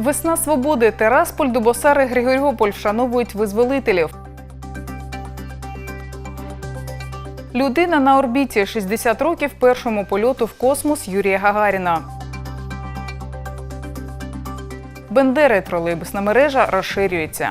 Весна свободи, Терасполь, Дубосари, Григоріополь вшановують визволителів. Людина на орбіті 60 років першому польоту в космос Юрія Гагаріна. Бендери тролейбусна мережа розширюється.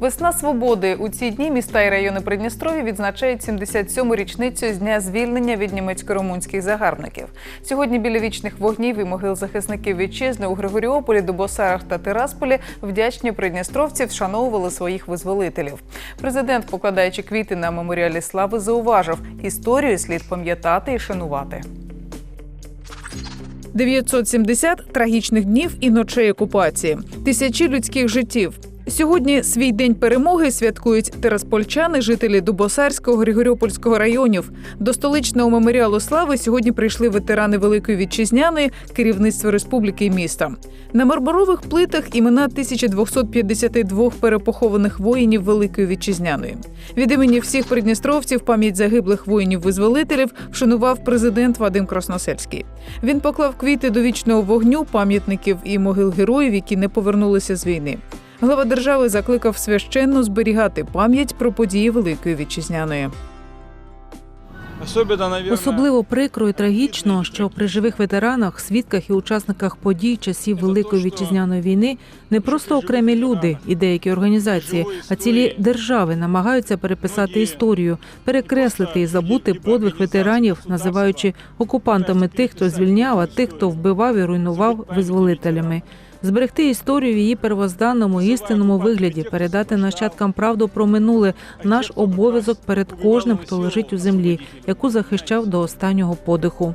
Весна свободи у ці дні міста і райони Придністров'я відзначають 77-му річницю з дня звільнення від німецько-румунських загарбників. Сьогодні біля вічних вогнів і могил захисників вітчизни у Григоріополі, Дубосарах та Тирасполі вдячні придністровці вшановували своїх визволителів. Президент, покладаючи квіти на меморіалі слави, зауважив, історію слід пам'ятати і шанувати. 970 трагічних днів і ночей окупації, тисячі людських життів. Сьогодні свій день перемоги святкують тераспольчани, жителі Дубосарського Григоріопольського районів. До столичного меморіалу слави сьогодні прийшли ветерани Великої вітчизняної, керівництво республіки і міста. На мармурових плитах імена 1252 перепохованих воїнів Великої вітчизняної. Від імені всіх придністровців пам'ять загиблих воїнів-визволителів вшанував президент Вадим Красносельський. Він поклав квіти до вічного вогню пам'ятників і могил героїв, які не повернулися з війни. Глава держави закликав священно зберігати пам'ять про події Великої вітчизняної. Особливо, прикро і трагічно, що при живих ветеранах, свідках і учасниках подій часів Великої вітчизняної війни не просто окремі люди і деякі організації, а цілі держави намагаються переписати історію, перекреслити і забути подвиг ветеранів, називаючи окупантами тих, хто звільняв, а тих, хто вбивав і руйнував визволителями. Зберегти історію в її первозданному істинному вигляді, передати нащадкам правду про минуле наш обов'язок перед кожним, хто лежить у землі, яку захищав до останнього подиху.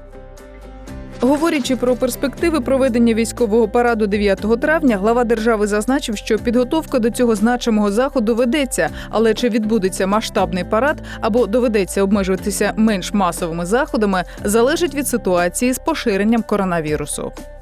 Говорячи про перспективи проведення військового параду 9 травня, глава держави зазначив, що підготовка до цього значимого заходу ведеться, але чи відбудеться масштабний парад або доведеться обмежуватися менш масовими заходами, залежить від ситуації з поширенням коронавірусу. –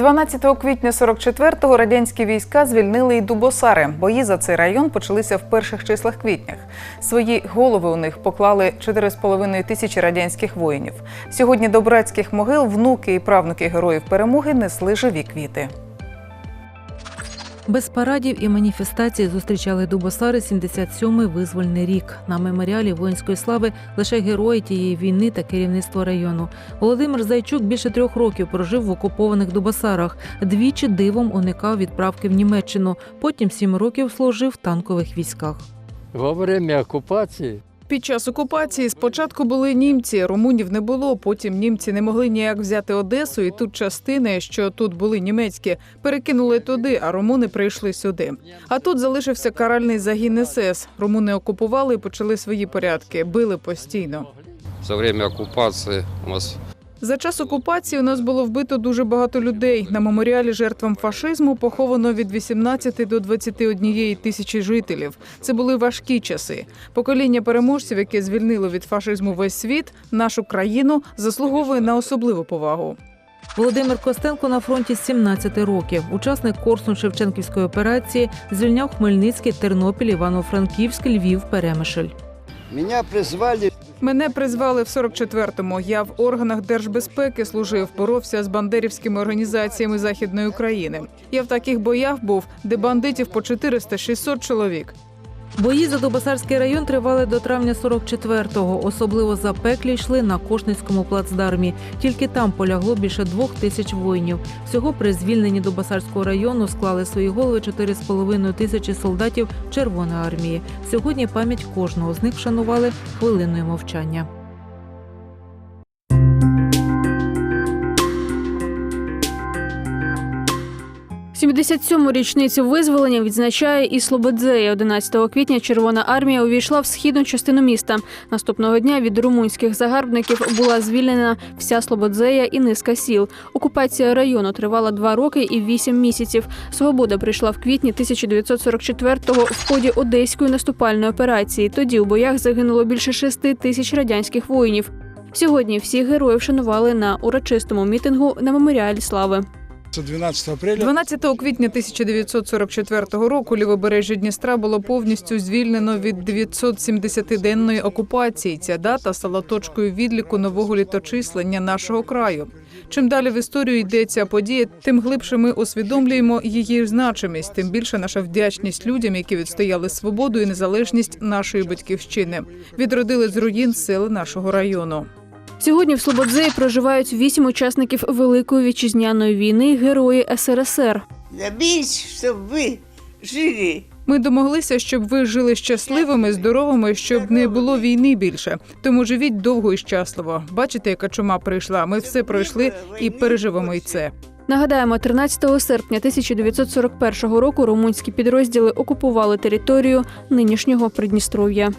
12 квітня 44-го радянські війська звільнили і Дубосари. Бої за цей район почалися в перших числах квітнях. Свої голови у них поклали 4,5 тисячі радянських воїнів. Сьогодні до братських могил внуки і правнуки героїв перемоги несли живі квіти. Без парадів і маніфестацій зустрічали Дубосари 77-й визвольний рік. На меморіалі воїнської слави лише герої тієї війни та керівництво району. Володимир Зайчук більше трьох років прожив в окупованих Дубосарах. Двічі дивом уникав відправки в Німеччину. Потім сім років служив в танкових військах. Во время оккупации Під час окупації спочатку були німці, румунів не було. Потім німці не могли ніяк взяти Одесу, і тут частини, що тут були німецькі, перекинули туди, а румуни прийшли сюди. А тут залишився каральний загін СС. Румуни окупували і почали свої порядки, били постійно. За час окупації у нас За час окупації у нас було вбито дуже багато людей. На меморіалі жертвам фашизму поховано від 18 до 21 тисячі жителів. Це були важкі часи. Покоління переможців, яке звільнило від фашизму весь світ, нашу країну заслуговує на особливу повагу. Володимир Костенко на фронті з 17 років. Учасник Корсун Шевченківської операції звільняв Хмельницький, Тернопіль, Івано-Франківськ, Львів, Перемишль. Меня призвали Мене призвали в 44-му. Я в органах держбезпеки служив, боровся з бандерівськими організаціями Західної України. Я в таких боях був, де бандитів по 400-600 чоловік. Бої за Дубасарський район тривали до травня 44-го. Особливо запеклі йшли на Кошницькому плацдармі. Тільки там полягло більше двох тисяч воїнів. Всього при звільненні Дубасарського району склали свої голови 4,5 тисячі солдатів Червоної армії. Сьогодні пам'ять кожного з них вшанували хвилиною мовчання. 77-му річницю визволення відзначає і Слободзея. 11 квітня Червона армія увійшла в східну частину міста. Наступного дня від румунських загарбників була звільнена вся Слободзея і низка сіл. Окупація району тривала два роки і вісім місяців. Свобода прийшла в квітні 1944-го в ході одеської наступальної операції. Тоді у боях загинуло більше шести тисяч радянських воїнів. Сьогодні всіх героїв шанували на урочистому мітингу на меморіалі слави. 12 апреля 12 квітня 1944 року лівобережжя Дністра було повністю звільнено від 970-денної окупації. Ця дата стала точкою відліку нового літочислення нашого краю. Чим далі в історію йде ця подія, тим глибше ми усвідомлюємо її значимість, тим більше наша вдячність людям, які відстояли свободу і незалежність нашої батьківщини, відродили з руїн сили нашого району. Сьогодні в Слободзеї проживають вісім учасників Великої вітчизняної війни, герої СРСР. Да більш, щоб ви жили. Ми домоглися, щоб ви жили щасливими, здоровими, щоб не було війни більше. Тому живіть довго і щасливо. Бачите, яка чума прийшла. Ми все пройшли і переживемо й це. Нагадаємо, 13 серпня 1941 року румунські підрозділи окупували територію нинішнього Придністров'я.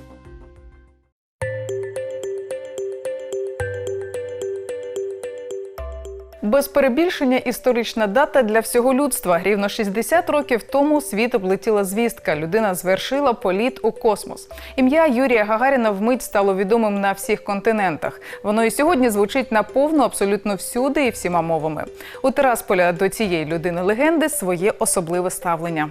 Без перебільшення історична дата для всього людства. Рівно 60 років тому світ облетіла звістка. Людина звершила політ у космос. Ім'я Юрія Гагаріна вмить стало відомим на всіх континентах. Воно і сьогодні звучить наповно абсолютно всюди і всіма мовами. У Терасполя до цієї людини легенди своє особливе ставлення.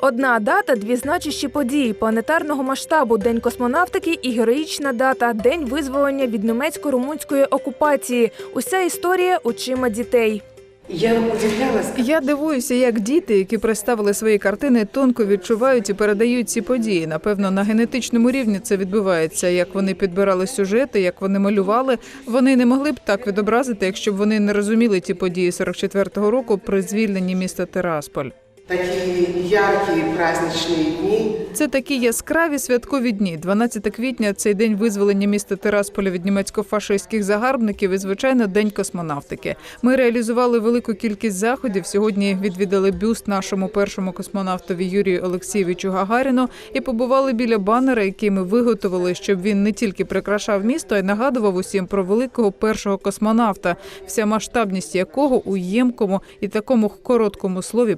Одна дата, дві значущі події планетарного масштабу День космонавтики і героїчна дата День визволення від німецько-румунської окупації. Уся історія очима дітей. Я удивлялась, Я дивуюся, як діти, які представили свої картини, тонко відчувають і передають ці події. Напевно, на генетичному рівні це відбувається. Як вони підбирали сюжети, як вони малювали. Вони не могли б так відобразити, якщо б вони не розуміли ті події 44-го року при звільненні міста Терасполь. Такие яркие праздничные дни. Це такі яскраві святкові дні. 12 квітня цей день визволення міста Тирасполя від німецько-фашистських загарбників і звичайно день космонавтики. Ми реалізували велику кількість заходів. Сьогодні відвідали бюст нашому першому космонавтові Юрію Олексійовичу Гагаріну і побували біля банера, який ми виготовили, щоб він не тільки прикрашав місто, а й нагадував усім про великого першого космонавта, вся масштабність якого у ємкому і такому короткому слові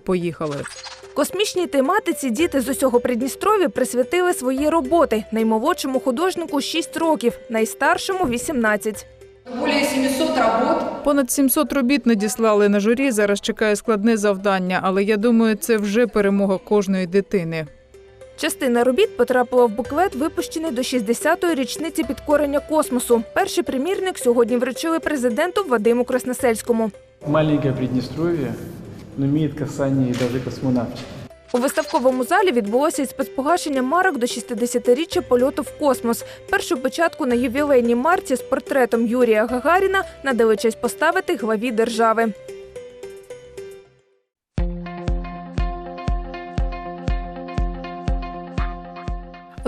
поїхали. Космічній тематиці діти з усього Придністров'я присвятили свої роботи. Наймолодшому художнику 6 років, найстаршому 18. Понад 700 робіт надіслали на журі. Зараз чекає складне завдання, але я думаю, це вже перемога кожної дитини. Частина робіт потрапила в буклет, випущений до 60-ї річниці підкорення космосу. Перший примірник сьогодні вручили президенту Вадиму Красносельському. Маленькое Приднестровье, но имеет касание и даже космонавтики. У виставковому залі відбулося і спецпогашення марок до 60-річчя польоту в космос. Першу початку на ювілейній марці з портретом Юрія Гагаріна надали честь поставити главі держави.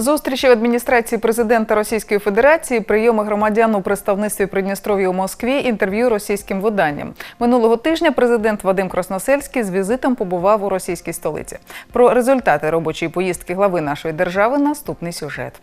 Зустрічі в адміністрації президента Російської Федерації, прийоми громадян у представництві Придністров'я у Москві, інтерв'ю російським виданням. Минулого тижня президент Вадим Красносельський з візитом побував у російській столиці. Про результати робочої поїздки глави нашої держави наступний сюжет.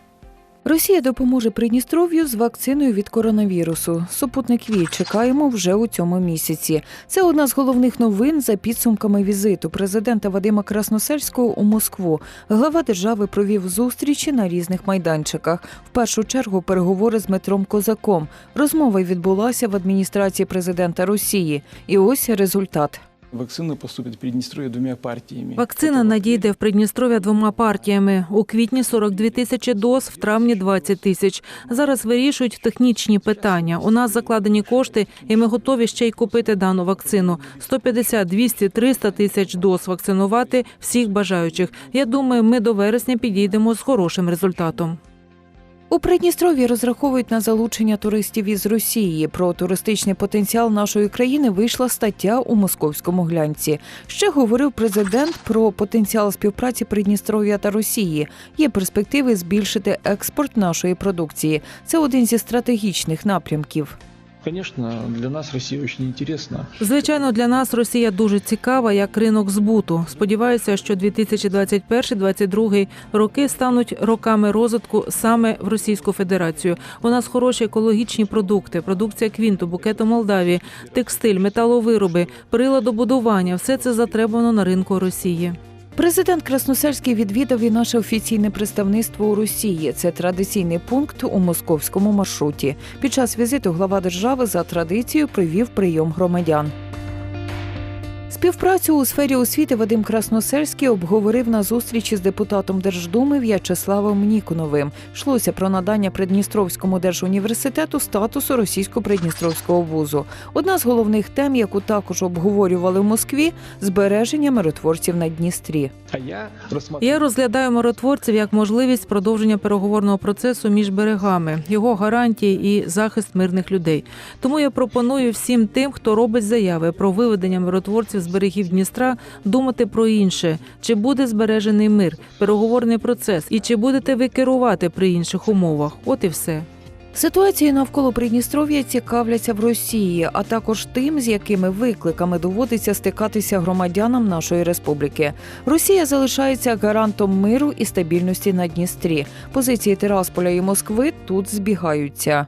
Росія допоможе Придністров'ю з вакциною від коронавірусу. Супутник Ві чекаємо вже у цьому місяці. Це одна з головних новин за підсумками візиту президента Вадима Красносельського у Москву. Глава держави провів зустрічі на різних майданчиках. В першу чергу переговори з Дмитром Козаком. Розмова відбулася в адміністрації президента Росії. І ось результат. Вакцина поступит в Приднестровье двумя партиями. Вакцина надійде в Придністров'я двома партіями. У квітні 42 тисячі доз, в травні 20 тисяч. Зараз вирішують технічні питання. У нас закладені кошти, і ми готові ще й купити дану вакцину. 150, 200, 300 тисяч доз вакцинувати всіх бажаючих. Я думаю, ми до вересня підійдемо з хорошим результатом. У Придністров'ї розраховують на залучення туристів із Росії. Про туристичний потенціал нашої країни вийшла стаття у московському глянці. Ще говорив президент про потенціал співпраці Придністров'я та Росії. Є перспективи збільшити експорт нашої продукції. Це один зі стратегічних напрямків. Конечно, для нас Россия очень интересна. Звичайно, для нас Росія дуже цікава як ринок збуту. Сподіваюся, що 2021-2022 роки стануть роками розвитку саме в Російську Федерацію. У нас хороші екологічні продукти, продукція квінту, букету Молдавії, текстиль, металовироби, приладобудування. Все це затребувано на ринку Росії. Президент Красносельський відвідав і наше офіційне представництво у Росії. Це традиційний пункт у московському маршруті. Під час візиту глава держави за традицією привів прийом громадян. Співпрацю у сфері освіти Вадим Красносельський обговорив на зустрічі з депутатом Держдуми В'ячеславом Ніконовим. Йшлося про надання Придністровському держуніверситету статусу російсько-придністровського вузу. Одна з головних тем, яку також обговорювали в Москві збереження миротворців на Дністрі. А я рассматриваю... Я розглядаю миротворців як можливість продовження переговорного процесу між берегами, його гарантії і захист мирних людей. Тому я пропоную всім тим, хто робить заяви про виведення миротворців з берегів Дністра, думати про інше: чи буде збережений мир, переговорний процес, і чи будете ви керувати при інших умовах? От і все. Ситуацією навколо Придністров'я цікавляться в Росії, а також тим, з якими викликами доводиться стикатися громадянам нашої республіки. Росія залишається гарантом миру і стабільності на Дністрі. Позиції Тирасполя і Москви тут збігаються.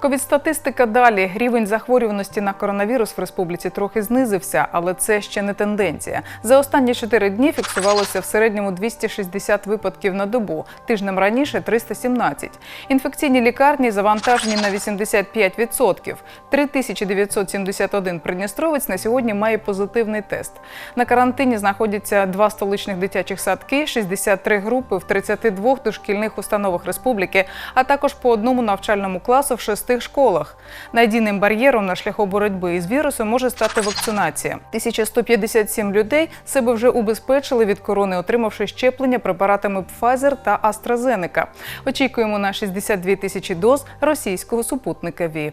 Ковід-статистика далі. Рівень захворюваності на коронавірус в республіці трохи знизився, але це ще не тенденція. За останні чотири дні фіксувалося в середньому 260 випадків на добу. Тижнем раніше 317. Інфекційні лікарні завантажені на 85%. 3971 придністровець на сьогодні має позитивний тест. На карантині знаходяться два столичних дитячих садки, 63 групи в 32 дошкільних установах республіки, а також по одному навчальному класу в шести школах. Надійним бар'єром на шляху боротьби із вірусом може стати вакцинація. 1157 людей себе вже убезпечили від корони, отримавши щеплення препаратами Pfizer та AstraZeneca. Очікуємо на 62 тисячі доз російського супутника ВІ.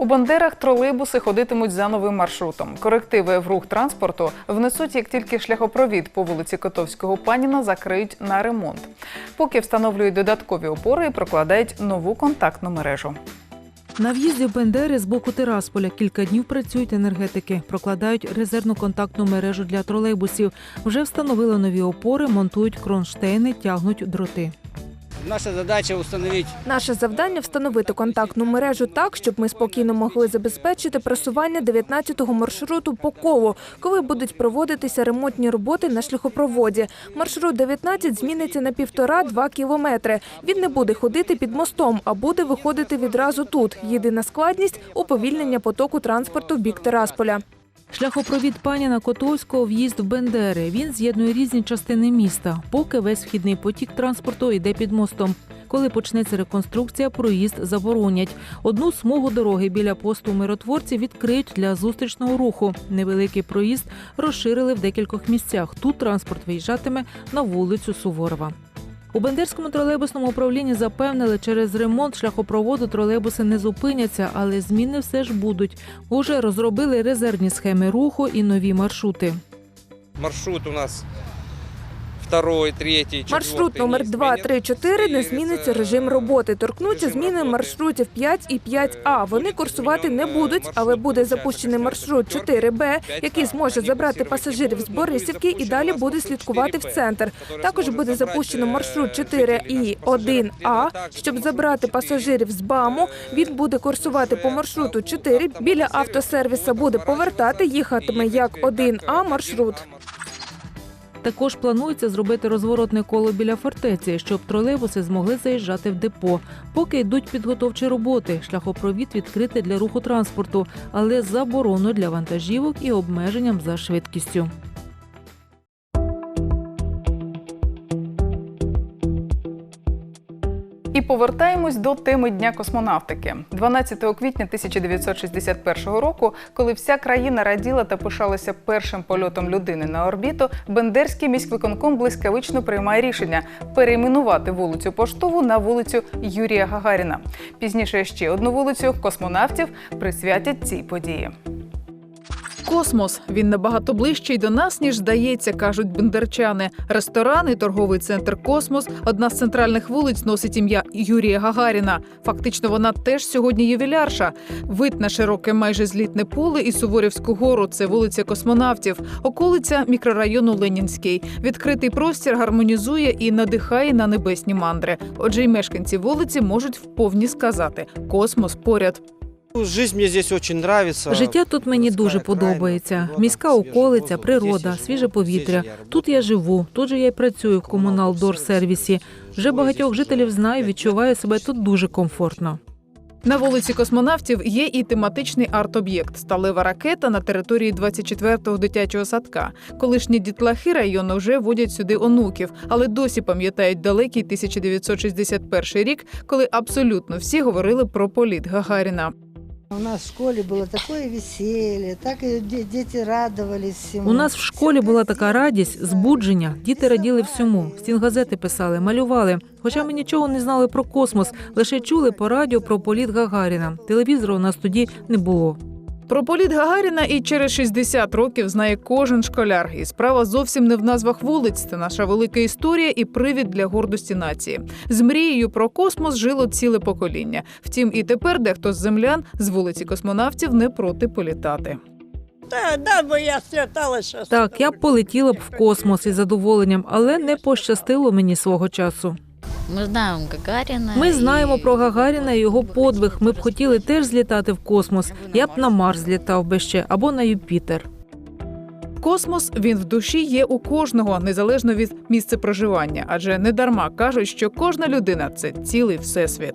У Бандерах тролейбуси ходитимуть за новим маршрутом. Корективи в рух транспорту внесуть, як тільки шляхопровід по вулиці Котовського Паніна закриють на ремонт. Поки встановлюють додаткові опори і прокладають нову контактну мережу. На в'їзді в Бендери з боку Тирасполя кілька днів працюють енергетики, прокладають резервну контактну мережу для тролейбусів. Вже встановили нові опори, монтують кронштейни, тягнуть дроти. Наша задача установить Наше завдання встановити контактну мережу так, щоб ми спокійно могли забезпечити просування 19-го маршруту по колу, коли будуть проводитися ремонтні роботи на шляхопроводі. Маршрут 19 зміниться на півтора-два кілометри. Він не буде ходити під мостом, а буде виходити відразу тут. Єдина складність уповільнення потоку транспорту в бік Тирасполя. Шляхопровід паніна Котовського в'їзд в Бендери. Він з'єднує різні частини міста, поки весь вхідний потік транспорту йде під мостом. Коли почнеться реконструкція, проїзд заборонять. Одну смугу дороги біля посту миротворці відкриють для зустрічного руху. Невеликий проїзд розширили в декількох місцях. Тут транспорт виїжджатиме на вулицю Суворова. У Бендерському тролейбусному управлінні запевнили, через ремонт шляхопроводу тролейбуси не зупиняться, але зміни все ж будуть. Уже розробили резервні схеми руху і нові маршрути. Маршрут у нас второй, третий, Маршрут номер не 2, изменится. 3, 4 не зміниться режим роботи. Торкнуться зміни маршрутів 5 і 5А. Вони курсувати не будуть, але буде запущений маршрут 4Б, який зможе забрати пасажирів з Борисівки і далі буде слідкувати в центр. Також буде запущено маршрут 4 і 1А, щоб забрати пасажирів з БАМу. Він буде курсувати по маршруту 4, біля автосервіса буде повертати, їхатиме як 1А маршрут. Також планується зробити розворотне коло біля фортеці, щоб тролейбуси змогли заїжджати в депо. Поки йдуть підготовчі роботи. Шляхопровід відкритий для руху транспорту, але з забороною для вантажівок і обмеженням за швидкістю. І повертаємось до теми Дня космонавтики. 12 квітня 1961 року, коли вся країна раділа та пишалася першим польотом людини на орбіту, Бендерський міськвиконком блискавично приймає рішення перейменувати вулицю Поштову на вулицю Юрія Гагаріна. Пізніше ще одну вулицю космонавтів присвятять цій події. Космос він набагато ближчий до нас, ніж здається, кажуть бендерчани. Ресторан і торговий центр Космос, одна з центральних вулиць, носить ім'я Юрія Гагаріна. Фактично, вона теж сьогодні ювілярша. Вид на широке майже злітне поле і Суворівську гору. Це вулиця космонавтів, околиця мікрорайону Ленінський. Відкритий простір гармонізує і надихає на небесні мандри. Отже, й мешканці вулиці можуть вповні сказати: космос поряд. Життя тут мені дуже подобається. Міська околиця, природа, свіже повітря. Тут я живу, тут же я й працюю в комуналдор-сервісі. Вже багатьох жителів знаю, відчуваю себе тут дуже комфортно. На вулиці космонавтів є і тематичний арт-об'єкт сталева ракета на території 24-го дитячого садка. Колишні дітлахи району вже водять сюди онуків, але досі пам'ятають далекий 1961 рік, коли абсолютно всі говорили про політ Гагаріна. У нас в школе было такое веселье, так и діти дети радовались всему. У нас в школі була така радість, збудження. Діти раділи всьому. Стінгазети писали, малювали. Хоча ми нічого не знали про космос, лише чули по радіо про політ Гагаріна. Телевізору у нас тоді не було. Про політ Гагаріна і через 60 років знає кожен школяр. І справа зовсім не в назвах вулиць. Це наша велика історія і привід для гордості нації. З мрією про космос жило ціле покоління. Втім, і тепер дехто з землян з вулиці космонавтів не проти політати. Да, да, бо я святалася. Так, я б полетіла б в космос із задоволенням, але не пощастило мені свого часу. Ми знаємо Гагаріна. Ми знаємо про Гагаріна і його подвиг. Ми б хотіли теж злітати в космос. Я б на Марс злітав би ще або на Юпітер. Космос він в душі є у кожного, незалежно від місця проживання, адже не дарма кажуть, що кожна людина це цілий всесвіт.